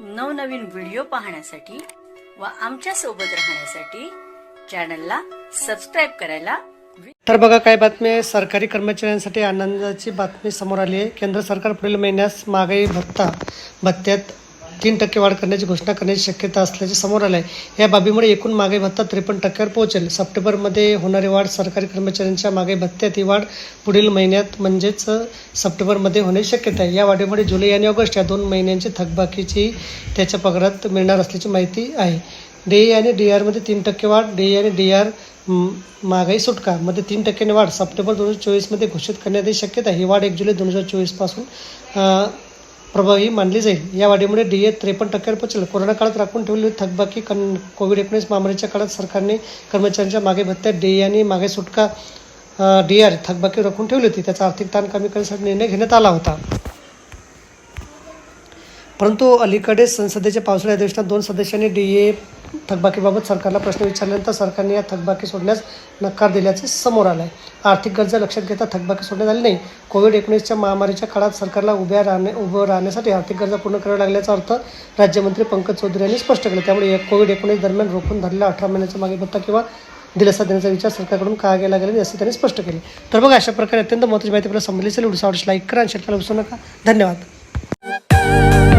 नवनवीन व्हिडिओ पाहण्यासाठी व आमच्यासोबत राहण्यासाठी चॅनलला सबस्क्राईब करायला तर बघा काय बातमी आहे? सरकारी कर्मचाऱ्यांसाठी आनंदाची बातमी समोर आली आहे. केंद्र सरकार पुढील महिन्यास महागाई भत्ता भत्त्यात तीन टक्के वाढ करण्याची घोषणा करण्याची शक्यता असल्याचे समोर आले आहे या बाबीमुळे एकूण मागे भत्ता त्रेपन्न टक्क्यावर पोहोचेल. सप्टेंबरमध्ये होणारी वाढ सरकारी कर्मचाऱ्यांच्या मागे भत्त्यात ही वाढ पुढील महिन्यात म्हणजेच सप्टेंबरमध्ये होण्याची शक्यता आहे. या वाढीमुळे जुलै आणि ऑगस्ट या दोन महिन्यांची थकबाकीची त्याच्या पगारात मिळणार असल्याची माहिती आहे. डे आणि डी आरमध्ये तीन टक्के वाढ डे आणि डी आर महागाई सुटका मध्ये तीन टक्क्याने वाढ सप्टेंबर दोन हजार चोवीसमध्ये घोषित करण्यात शक्यता आहे. ही वाढ एक जुलै दोन हजार चोवीसपासून प्रभावी मानली जाईल. या वाढीमुळे डी ए त्रेपन्न टक्क्यावर पोहोचेल कोरोना काळात राखून ठेवलेली थकबाकी कन कोविड एकोणीस महामारीच्या काळात सरकारने कर्मचाऱ्यांच्या मागे भत्त्यात डी आणि मागे सुटका डी आर थकबाकी राखून ठेवली होती. त्याचा आर्थिक ताण कमी करण्यासाठी निर्णय घेण्यात आला होता. परंतु अलीकडे संसदेच्या पावसाळ्या अधिवेशनात दोन सदस्यांनी डी ए थकबाकीबाबत सरकारला प्रश्न विचारल्यानंतर सरकारने या थकबाकी सोडण्यास नकार दिल्याचे समोर आलं आहे आर्थिक गरजा लक्षात घेता थकबाकी सोडण्यात आली नाही. कोविड एकोणीसच्या महामारीच्या काळात सरकारला उभ्या राहणे उभं राहण्यासाठी आर्थिक गरजा पूर्ण कराव्या लागल्याचा अर्थ राज्यमंत्री पंकज चौधरी यांनी स्पष्ट केलं. त्यामुळे कोविड एकोणीस दरम्यान रोखून धरलेला अठरा महिन्याचा मागे भत्ता किंवा दिलासा देण्याचा विचार सरकारकडून का केला गेला नाही असे त्यांनी स्पष्ट केले. तर बघा अशा प्रकारे अत्यंत महत्त्वाची माहिती आपल्याला समजली असेल. व्हिडिओ आवडल्यास लाईक करा आणि शेअर करायला विसरू नका. धन्यवाद.